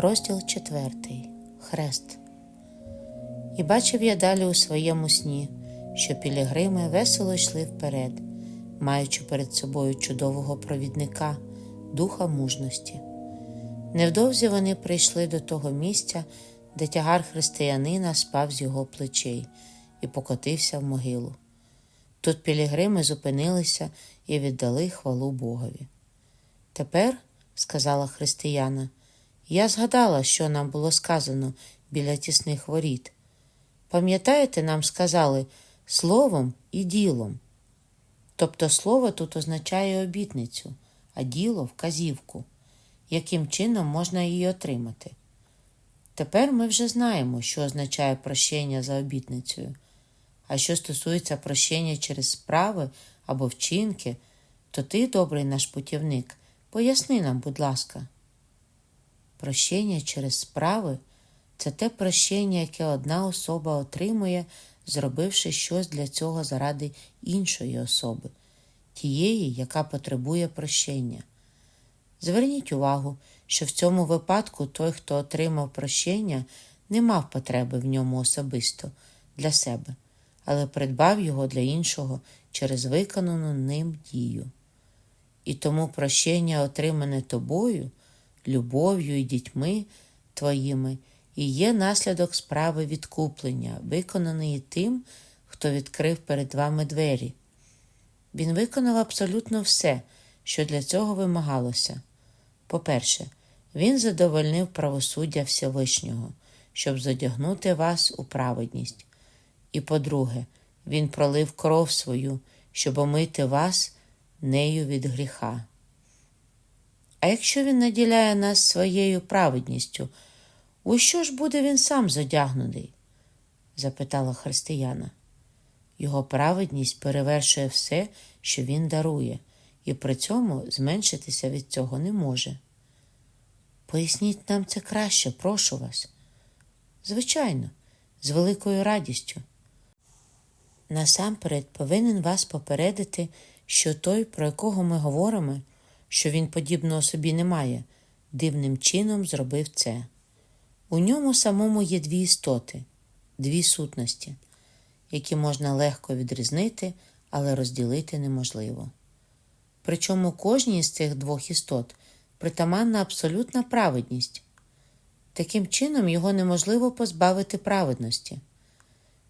Розділ четвертий. Хрест. І бачив я далі у своєму сні, що пілігрими весело йшли вперед, маючи перед собою чудового провідника, духа мужності. Невдовзі вони прийшли до того місця, де тягар християнина спав з його плечей і покотився в могилу. Тут пілігрими зупинилися і віддали хвалу Богові. Тепер, сказала християна, я згадала, що нам було сказано біля тісних воріт. Пам'ятаєте, нам сказали словом і ділом. Тобто слово тут означає обітницю, а діло вказівку, яким чином можна її отримати. Тепер ми вже знаємо, що означає прощення за обітницею. А що стосується прощення через справи або вчинки, то ти, добрий наш путівник, поясни нам, будь ласка. Прощення через справи це те прощення, яке одна особа отримує, зробивши щось для цього заради іншої особи, тієї, яка потребує прощення. Зверніть увагу, що в цьому випадку той, хто отримав прощення, не мав потреби в ньому особисто для себе, але придбав його для іншого через виконану ним дію. І тому прощення, отримане тобою, любов'ю і дітьми твоїми, і є наслідок справи відкуплення, виконаної тим, хто відкрив перед вами двері. Він виконав абсолютно все, що для цього вимагалося. По-перше, він задовольнив правосуддя Всевишнього, щоб задягнути вас у праведність. І по-друге, він пролив кров свою, щоб омити вас нею від гріха. А якщо він наділяє нас своєю праведністю, у що ж буде він сам задягнутий? запитала християна. Його праведність перевершує все, що він дарує, і при цьому зменшитися від цього не може. Поясніть нам це краще, прошу вас. Звичайно, з великою радістю. Насамперед повинен вас попередити, що той, про якого ми говоримо, що він подібного собі не має, дивним чином зробив це. У ньому самому є дві істоти, дві сутності, які можна легко відрізнити, але розділити неможливо. Причому кожній з цих двох істот притаманна абсолютна праведність. Таким чином його неможливо позбавити праведності.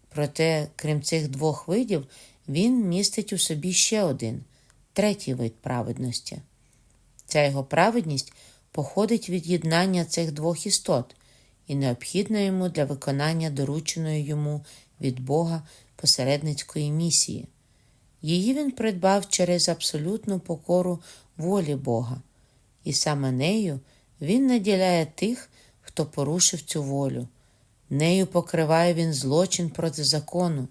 Проте, крім цих двох видів, він містить у собі ще один третій вид праведності. Ця його праведність походить від єднання цих двох істот і необхідна йому для виконання дорученої йому від Бога посередницької місії. Її він придбав через абсолютну покору волі Бога, і саме нею він наділяє тих, хто порушив цю волю. Нею покриває він злочин проти закону.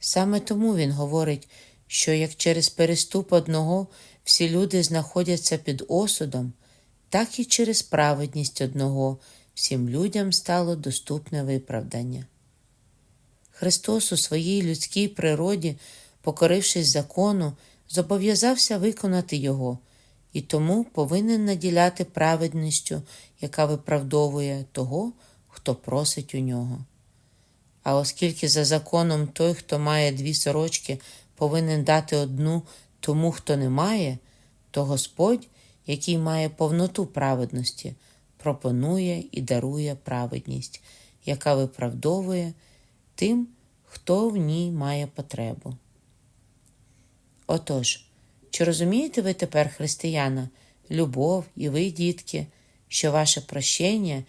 Саме тому він говорить, що як через переступ одного всі люди знаходяться під осудом, так і через праведність одного всім людям стало доступне виправдання. Христос у своїй людській природі, покорившись закону, зобов'язався виконати його і тому повинен наділяти праведністю, яка виправдовує того, хто просить у нього. А оскільки за законом той, хто має дві сорочки, повинен дати одну тому, хто не має, то Господь, який має повноту праведності, пропонує і дарує праведність, яка виправдовує тим, хто в ній має потребу. Отож, чи розумієте ви тепер, християна, любов і ви, дітки, що ваше прощення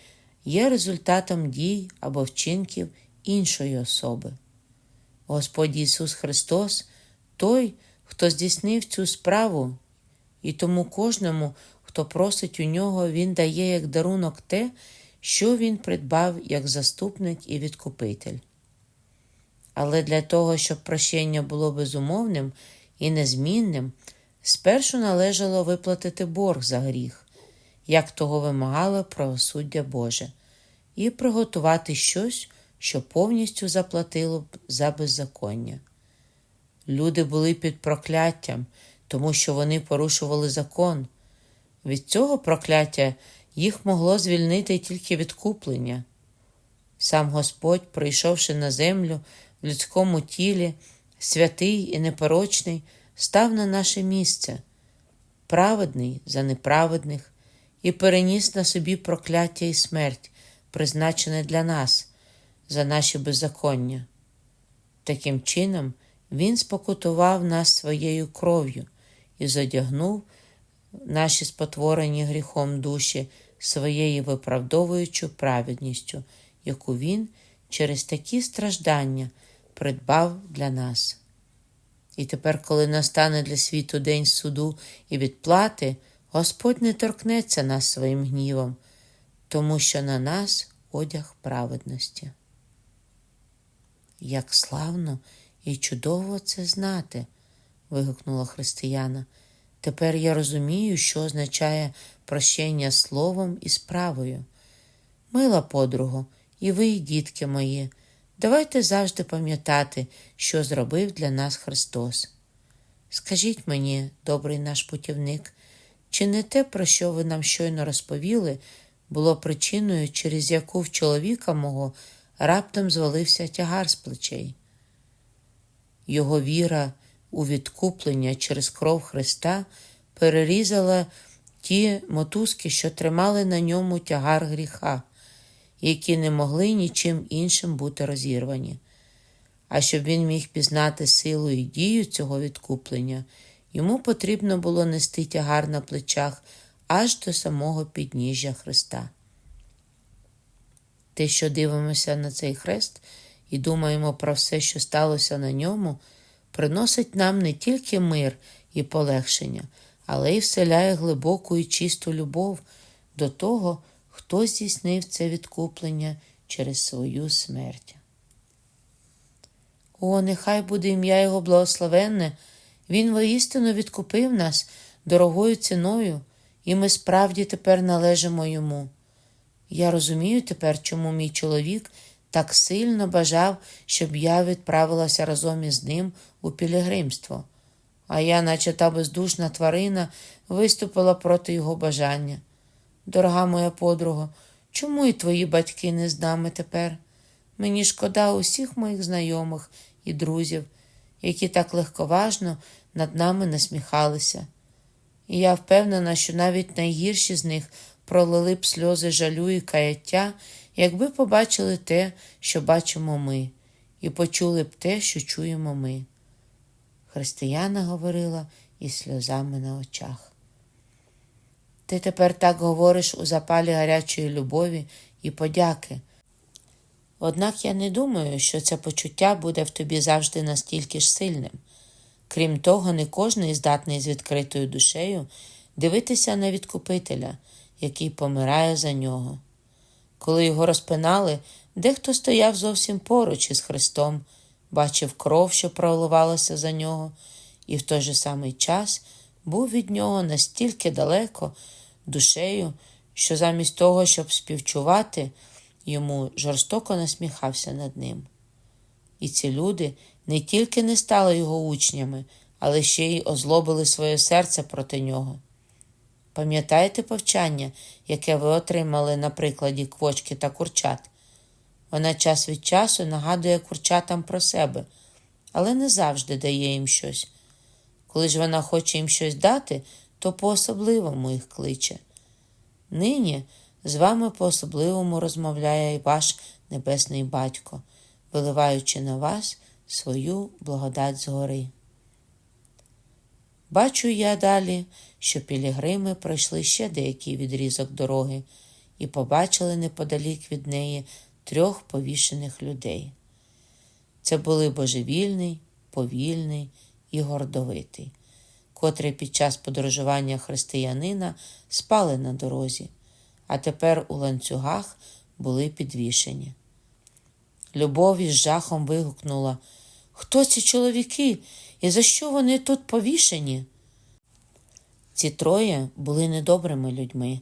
є результатом дій або вчинків іншої особи? Господь Ісус Христос, той, хто здійснив цю справу, і тому кожному, хто просить у нього, Він дає як дарунок те, що Він придбав як заступник і відкупитель. Але для того, щоб прощення було безумовним і незмінним, спершу належало виплатити борг за гріх, як того вимагало правосуддя Боже, і приготувати щось, що повністю заплатило б за беззаконня. Люди були під прокляттям, тому що вони порушували закон. Від цього прокляття їх могло звільнити тільки відкуплення. Сам Господь, прийшовши на землю в людському тілі, святий і непорочний, став на наше місце, праведний за неправедних, і переніс на собі прокляття і смерть, призначене для нас, за наші беззаконня. Таким чином, Він спокутував нас своєю кров'ю і зодягнув наші спотворені гріхом душі своєю виправдовуючою праведністю, яку Він через такі страждання придбав для нас. І тепер, коли настане для світу день суду і відплати, Господь не торкнеться нас своїм гнівом, тому що на нас одяг праведності. Як славно і чудово це знати, вигукнула християна. Тепер я розумію, що означає прощення словом і справою. Мила подруго, і ви, дітки мої, давайте завжди пам'ятати, що зробив для нас Христос. Скажіть мені, добрий наш путівник, чи не те, про що ви нам щойно розповіли, було причиною, через яку в чоловіка мого раптом звалився тягар з плечей? Його віра у відкуплення через кров Христа перерізала ті мотузки, що тримали на ньому тягар гріха, які не могли нічим іншим бути розірвані. А щоб він міг пізнати силу і дію цього відкуплення, йому потрібно було нести тягар на плечах аж до самого підніжжя Христа. Те, що дивимося на цей хрест і думаємо про все, що сталося на ньому, приносить нам не тільки мир і полегшення, але й вселяє глибоку і чисту любов до того, хто здійснив це відкуплення через свою смерть. О, нехай буде ім'я Його благословенне, Він воістину відкупив нас дорогою ціною, і ми справді тепер належимо йому. Я розумію тепер, чому мій чоловік так сильно бажав, щоб я відправилася разом із ним у пілігримство, а я, наче та бездушна тварина, виступила проти його бажання. Дорога моя подруга, чому і твої батьки не з нами тепер? Мені шкода усіх моїх знайомих і друзів, які так легковажно над нами насміхалися. І я впевнена, що навіть найгірші з них пролили б сльози жалю і каяття, якби побачили те, що бачимо ми, і почули б те, що чуємо ми. Християна говорила із сльозами на очах. Ти тепер так говориш у запалі гарячої любові і подяки. Однак я не думаю, що це почуття буде в тобі завжди настільки ж сильним. Крім того, не кожний здатний з відкритою душею дивитися на відкупителя, який помирає за нього. Коли його розпинали, дехто стояв зовсім поруч із Христом, бачив кров, що проливалася за нього, і в той же самий час був від нього настільки далеко душею, що замість того, щоб співчувати, йому жорстоко насміхався над ним. І ці люди не тільки не стали його учнями, але ще й озлобили своє серце проти нього. Пам'ятаєте повчання, яке ви отримали на прикладі квочки та курчат? Вона час від часу нагадує курчатам про себе, але не завжди дає їм щось. Коли ж вона хоче їм щось дати, то по-особливому їх кличе. Нині з вами по-особливому розмовляє і ваш небесний батько, виливаючи на вас свою благодать згори. Бачу я далі, що пілігрими пройшли ще деякий відрізок дороги і побачили неподалік від неї трьох повішених людей. Це були божевільний, повільний і гордовитий, котрі під час подорожування християнина спали на дорозі, а тепер у ланцюгах були підвішені. Любов із жахом вигукнула Хто ці чоловіки і за що вони тут повішені? Ці троє були недобрими людьми.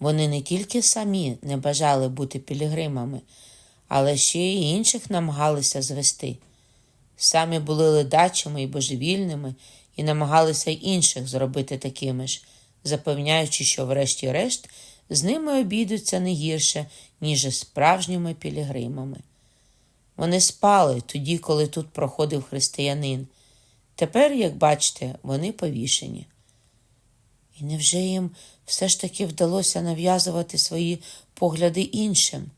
Вони не тільки самі не бажали бути пілігримами, але ще й інших намагалися звести. Самі були ледачими і божевільними і намагалися інших зробити такими ж, запевняючи, що, врешті-решт, з ними обійдуться не гірше, ніж із справжніми пілігримами. Вони спали тоді, коли тут проходив християнин. Тепер, як бачите, вони повішені. І невже їм все ж таки вдалося нав'язувати свої погляди іншим?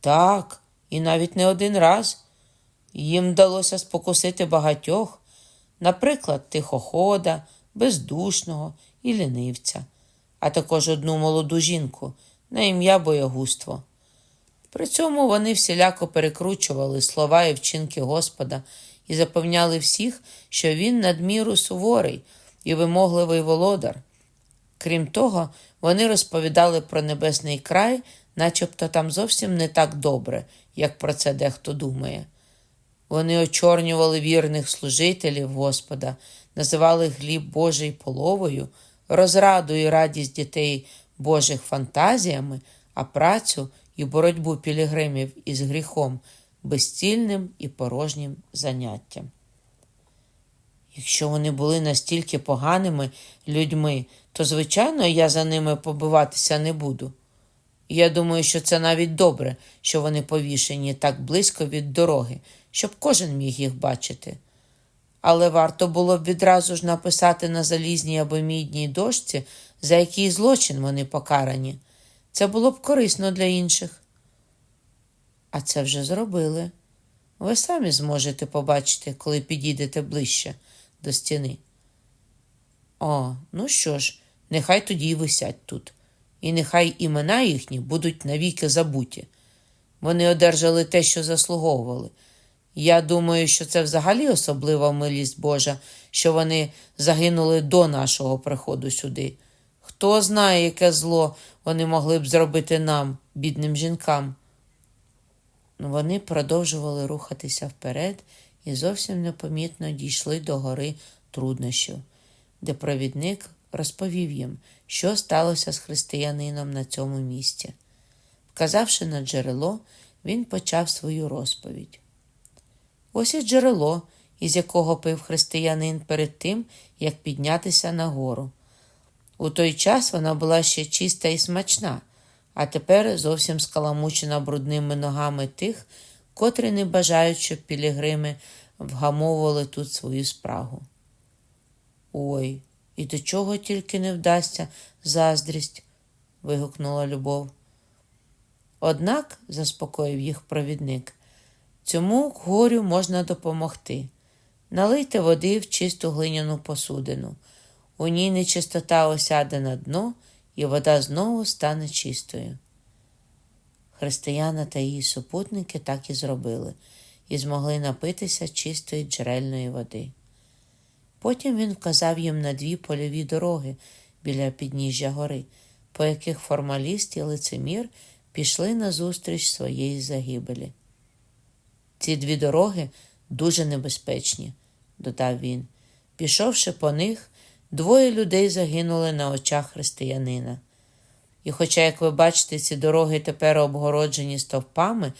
Так, і навіть не один раз. Їм вдалося спокусити багатьох, наприклад, тихохода, бездушного і лінивця, а також одну молоду жінку на ім'я Боягуство. При цьому вони всіляко перекручували слова і вчинки Господа і запевняли всіх, що він надміру суворий і вимогливий володар. Крім того, вони розповідали про небесний край, начебто там зовсім не так добре, як про це дехто думає. Вони очорнювали вірних служителів Господа, називали хліб Божий половою, розраду і радість дітей Божих фантазіями, а працю і боротьбу пілігримів із гріхом безцільним і порожнім заняттям. Якщо вони були настільки поганими людьми, то, звичайно, я за ними побиватися не буду. Я думаю, що це навіть добре, що вони повішені так близько від дороги, щоб кожен міг їх бачити. Але варто було б відразу ж написати на залізній або мідній дошці, за який злочин вони покарані. Це було б корисно для інших. А це вже зробили. Ви самі зможете побачити, коли підійдете ближче до стіни. О, ну що ж, нехай тоді й висять тут, і нехай імена їхні будуть навіки забуті. Вони одержали те, що заслуговували. Я думаю, що це взагалі особлива милість Божа, що вони загинули до нашого приходу сюди. Хто знає, яке зло вони могли б зробити нам, бідним жінкам. Вони продовжували рухатися вперед і зовсім непомітно дійшли до гори труднощів, де провідник розповів їм, що сталося з християнином на цьому місці. Вказавши на джерело, він почав свою розповідь. Ось і джерело, із якого пив християнин перед тим, як піднятися на гору. У той час вона була ще чиста і смачна, а тепер зовсім скаламучена брудними ногами тих, котрі не бажають, щоб пілігрими вгамовували тут свою спрагу. Ой, і до чого тільки не вдасться заздрість, вигукнула Любов. Однак, заспокоїв їх провідник, цьому горю можна допомогти. Налийте води в чисту глиняну посудину. У ній нечистота осяде на дно, і вода знову стане чистою. Християна та її супутники так і зробили і змогли напитися чистої джерельної води. Потім він вказав їм на дві польові дороги біля підніжжя гори, по яких формаліст і лицемір пішли назустріч своєї загибелі. Ці дві дороги дуже небезпечні, додав він. Пішовши по них, двоє людей загинули на очах християнина. І, хоча, як ви бачите, ці дороги тепер обгороджені стовпами,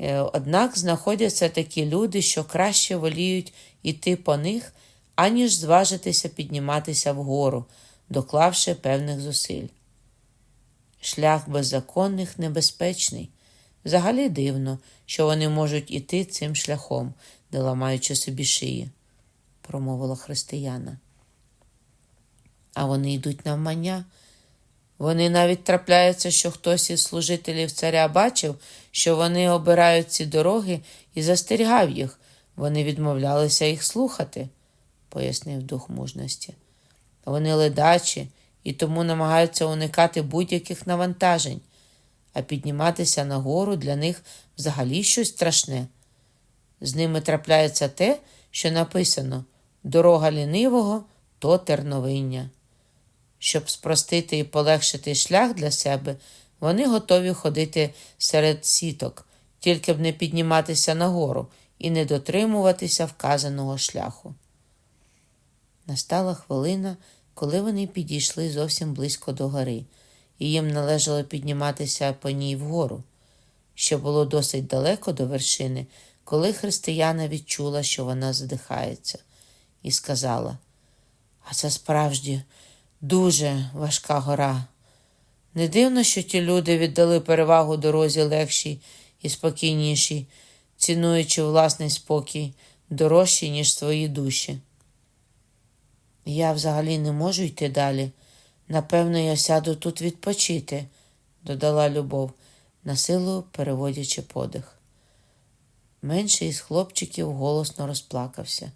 е, однак знаходяться такі люди, що краще воліють іти по них, аніж зважитися підніматися вгору, доклавши певних зусиль. Шлях беззаконних небезпечний. Взагалі дивно, що вони можуть іти цим шляхом, не ламаючи собі шиї, промовила християна. А вони йдуть навмання. Вони навіть трапляються, що хтось із служителів царя бачив, що вони обирають ці дороги і застерігав їх. Вони відмовлялися їх слухати, пояснив дух мужності. Вони ледачі і тому намагаються уникати будь-яких навантажень, а підніматися нагору для них взагалі щось страшне. З ними трапляється те, що написано дорога лінивого то терновиння. Щоб спростити і полегшити шлях для себе, вони готові ходити серед сіток, тільки б не підніматися нагору і не дотримуватися вказаного шляху. Настала хвилина, коли вони підійшли зовсім близько до гори, і їм належало підніматися по ній вгору. Ще було досить далеко до вершини, коли християна відчула, що вона задихається, і сказала: А це справді дуже важка гора. Не дивно, що ті люди віддали перевагу дорозі легшій і спокійнішій, цінуючи власний спокій дорожче, ніж свої душі. Я взагалі не можу йти далі. Напевно, я сяду тут відпочити, додала Любов, насилу переводячи подих. Менший із хлопчиків голосно розплакався.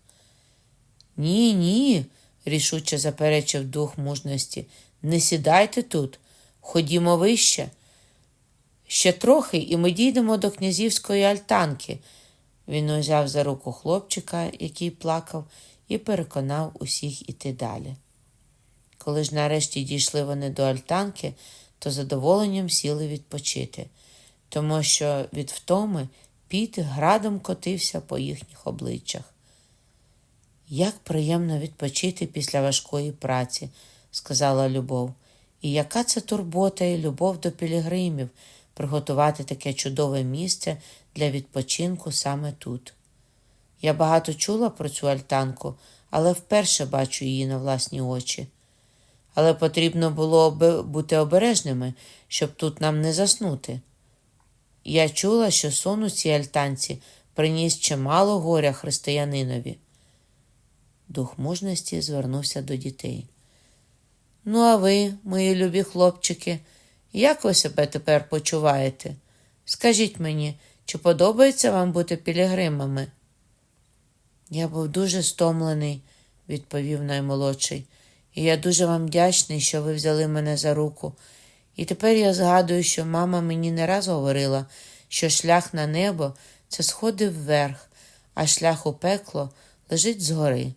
Ні, ні, рішуче заперечив дух мужності. Не сідайте тут, ходімо вище. Ще трохи, і ми дійдемо до князівської альтанки. Він узяв за руку хлопчика, який плакав, і переконав усіх іти далі. Коли ж нарешті дійшли вони до альтанки, то задоволенням сіли відпочити, тому що від втоми піт градом котився по їхніх обличчях. Як приємно відпочити після важкої праці, сказала Любов. І яка це турбота і любов до пілігримів приготувати таке чудове місце для відпочинку саме тут. Я багато чула про цю альтанку, але вперше бачу її на власні очі. Але потрібно було бути обережними, щоб тут нам не заснути. Я чула, що сон у цій альтанці приніс чимало горя християнинові. Дух мужності звернувся до дітей. Ну, а ви, мої любі хлопчики, як ви себе тепер почуваєте? Скажіть мені, чи подобається вам бути пілігримами? Я був дуже стомлений, відповів наймолодший, і я дуже вам вдячний, що ви взяли мене за руку. І тепер я згадую, що мама мені не раз говорила, що шлях на небо це сходи вверх, а шлях у пекло лежить згори.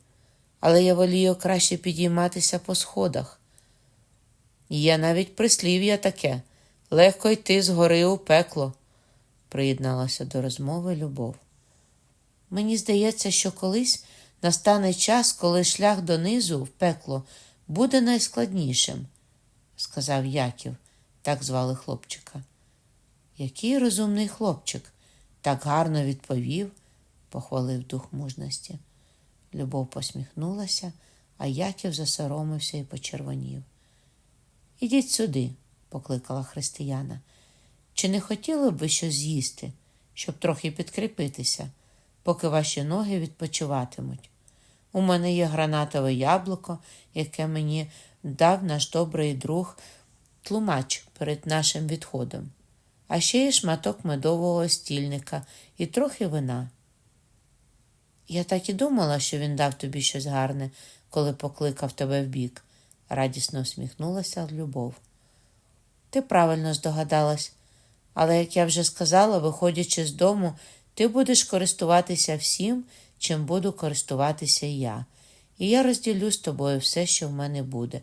Але я волію краще підійматися по сходах. Є навіть прислів'я таке легко йти з гори у пекло, приєдналася до розмови Любов. Мені здається, що колись настане час, коли шлях донизу в пекло буде найскладнішим, сказав Яків, так звали хлопчика. Який розумний хлопчик, так гарно відповів, похвалив дух мужності. Любов посміхнулася, а Яків засоромився і почервонів. Ідіть сюди, покликала християна. Чи не хотіли б ви щось з'їсти, щоб трохи підкріпитися, поки ваші ноги відпочиватимуть? У мене є гранатове яблуко, яке мені дав наш добрий друг тлумач перед нашим відходом, а ще є шматок медового стільника і трохи вина. Я так і думала, що він дав тобі щось гарне, коли покликав тебе вбік радісно усміхнулася Любов. Ти правильно здогадалась, але, як я вже сказала, виходячи з дому, ти будеш користуватися всім, чим буду користуватися я, і я розділю з тобою все, що в мене буде,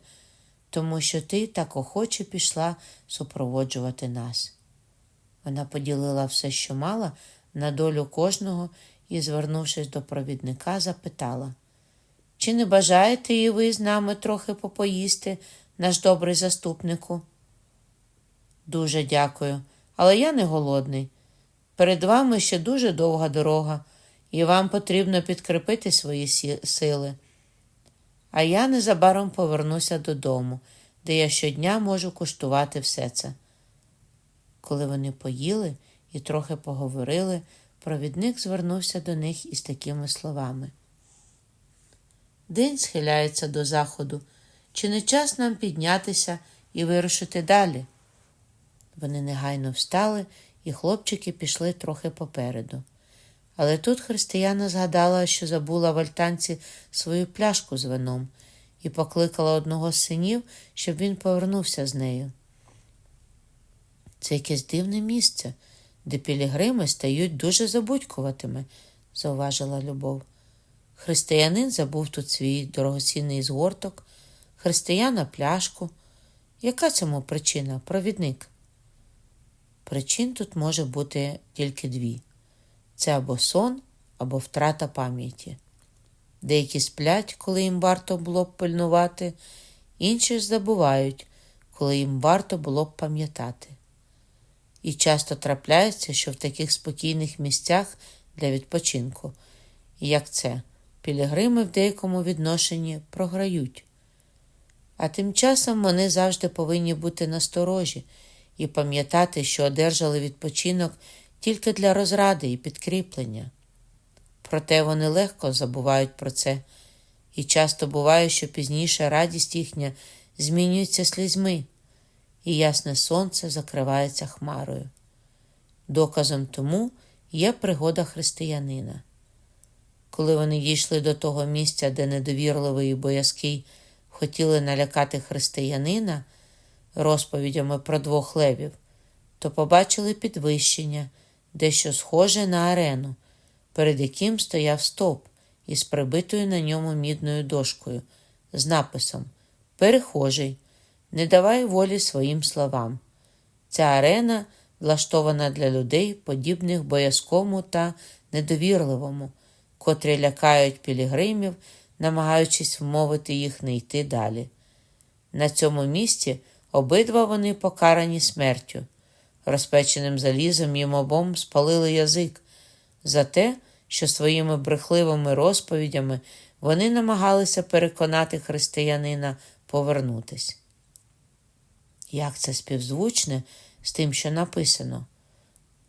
тому що ти так охоче пішла супроводжувати нас. Вона поділила все, що мала, на долю кожного і, звернувшись до провідника, запитала чи не бажаєте і ви з нами трохи попоїсти, наш добрий заступнику? Дуже дякую, але я не голодний. Перед вами ще дуже довга дорога, і вам потрібно підкріпити свої сили. А я незабаром повернуся додому, де я щодня можу куштувати все це. Коли вони поїли і трохи поговорили, провідник звернувся до них із такими словами. День схиляється до заходу. Чи не час нам піднятися і вирушити далі? Вони негайно встали, і хлопчики пішли трохи попереду. Але тут християна згадала, що забула в альтанці свою пляшку з вином і покликала одного з синів, щоб він повернувся з нею. Це якесь дивне місце, де пілігрими стають дуже забудькуватими, зауважила Любов. Християнин забув тут свій дорогоцінний згорток, християна пляшку. Яка цьому причина, провідник? Причин тут може бути тільки дві: це або сон, або втрата пам'яті. Деякі сплять, коли їм варто було б пильнувати, інші ж забувають, коли їм варто було б пам'ятати. І часто трапляється, що в таких спокійних місцях для відпочинку, як це, пілігрими в деякому відношенні програють. А тим часом вони завжди повинні бути насторожі і пам'ятати, що одержали відпочинок тільки для розради і підкріплення. Проте вони легко забувають про це, і часто буває, що пізніше радість їхня змінюється слізьми, і ясне сонце закривається хмарою. Доказом тому є пригода християнина. Коли вони дійшли до того місця, де недовірливий і боязкий хотіли налякати християнина розповідями про двох левів, то побачили підвищення, дещо схоже на арену, перед яким стояв стовп із прибитою на ньому мідною дошкою з написом Перехожий, не давай волі своїм словам. Ця арена влаштована для людей, подібних боязкому та недовірливому, котрі лякають пілігримів, намагаючись вмовити їх не йти далі. На цьому місці обидва вони покарані смертю. Розпеченим залізом їм обом спалили язик за те, що своїми брехливими розповідями вони намагалися переконати християнина повернутись. Як це співзвучне з тим, що написано?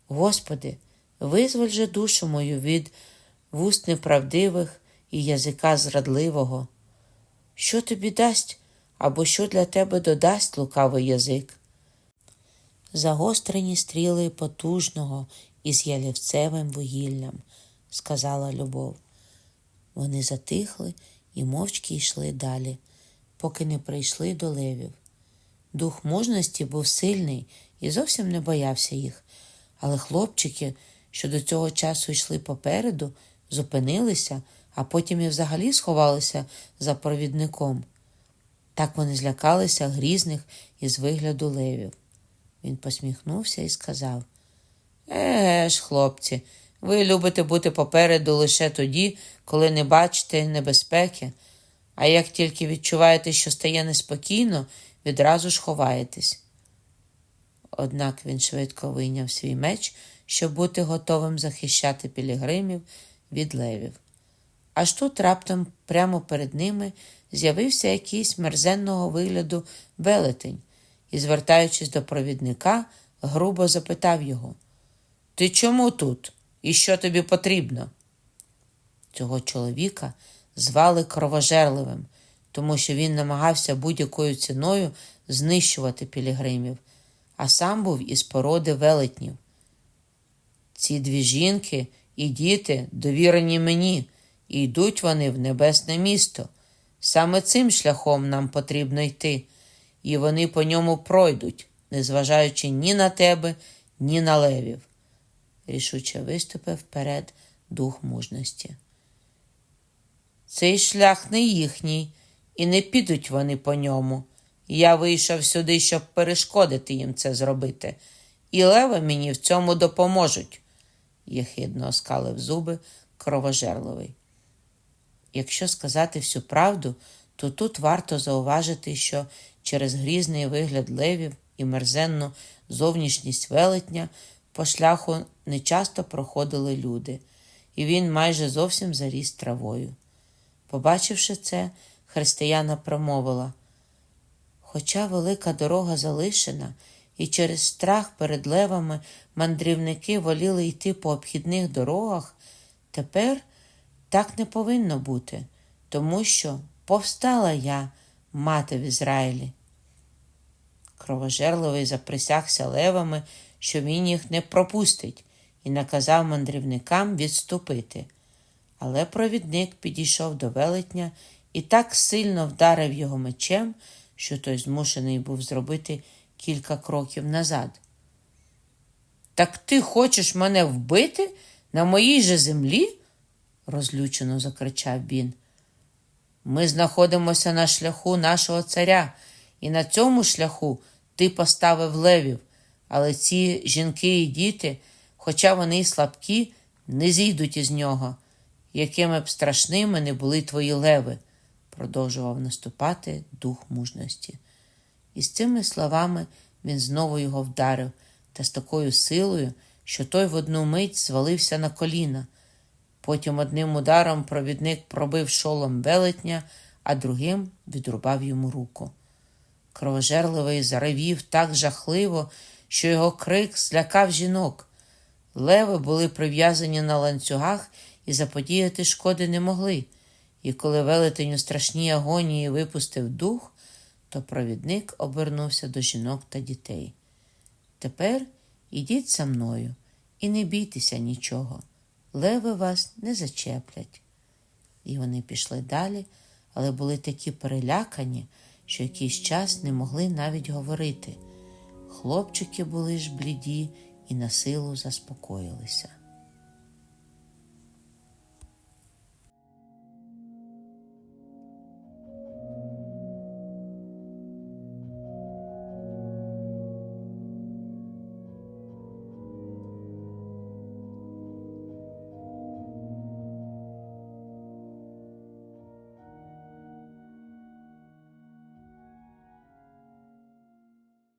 Господи, визволь же душу мою від вуст неправдивих і язика зрадливого. Що тобі дасть або що для тебе додасть лукавий язик? Загострені стріли потужного із ялівцевим вугіллям, сказала любов. Вони затихли і мовчки йшли далі, поки не прийшли до левів. Дух мужності був сильний і зовсім не боявся їх, але хлопчики, що до цього часу йшли попереду, зупинилися, а потім і взагалі сховалися за провідником. Так вони злякалися грізних із вигляду левів. Він посміхнувся і сказав: Еге ж, хлопці, ви любите бути попереду лише тоді, коли не бачите небезпеки, а як тільки відчуваєте, що стає неспокійно, відразу ж ховаєтесь. Однак він швидко вийняв свій меч, щоб бути готовим захищати пілігримів від левів. Аж тут раптом прямо перед ними з'явився якийсь мерзенного вигляду велетень і, звертаючись до провідника, грубо запитав його: Ти чому тут? І що тобі потрібно? Цього чоловіка звали кровожерливим, тому що він намагався будь-якою ціною знищувати пілігримів, а сам був із породи велетнів. Ці дві жінки і діти довірені мені, і йдуть вони в небесне місто. Саме цим шляхом нам потрібно йти, і вони по ньому пройдуть, незважаючи ні на тебе, ні на левів. Рішуче виступив вперед дух мужності. Цей шлях не їхній, і не підуть вони по ньому. Я вийшов сюди, щоб перешкодити їм це зробити, і леви мені в цьому допоможуть, єхидно оскалив зуби кровожерливий. Якщо сказати всю правду, то тут варто зауважити, що через грізний вигляд левів і мерзенну зовнішність велетня по шляху нечасто проходили люди, і він майже зовсім заріс травою. Побачивши це, християна промовила Хоча велика дорога залишена, і через страх перед левами мандрівники воліли йти по обхідних дорогах, тепер так не повинно бути, тому що повстала я, мати в Ізраїлі. Кровожерливий заприсягся левами, що він їх не пропустить, і наказав мандрівникам відступити. Але провідник підійшов до велетня і так сильно вдарив його мечем, що той змушений був зробити кілька кроків назад. Так ти хочеш мене вбити на моїй же землі? розлючено закричав він. Ми знаходимося на шляху нашого царя, і на цьому шляху ти поставив левів, але ці жінки і діти, хоча вони й слабкі, не зійдуть із нього, якими б страшними не були твої леви, продовжував наступати дух мужності. І з цими словами він знову його вдарив та з такою силою, що той в одну мить звалився на коліна. Потім одним ударом провідник пробив шолом велетня, а другим відрубав йому руку. Кровожерливий заревів так жахливо, що його крик злякав жінок. Леви були прив'язані на ланцюгах і заподіяти шкоди не могли. І коли велетень у страшній агонії випустив дух, то провідник обернувся до жінок та дітей. Тепер ідіть за мною і не бійтеся нічого. Леви вас не зачеплять. І вони пішли далі, але були такі перелякані, що якийсь час не могли навіть говорити. Хлопчики були ж бліді і на силу заспокоїлися.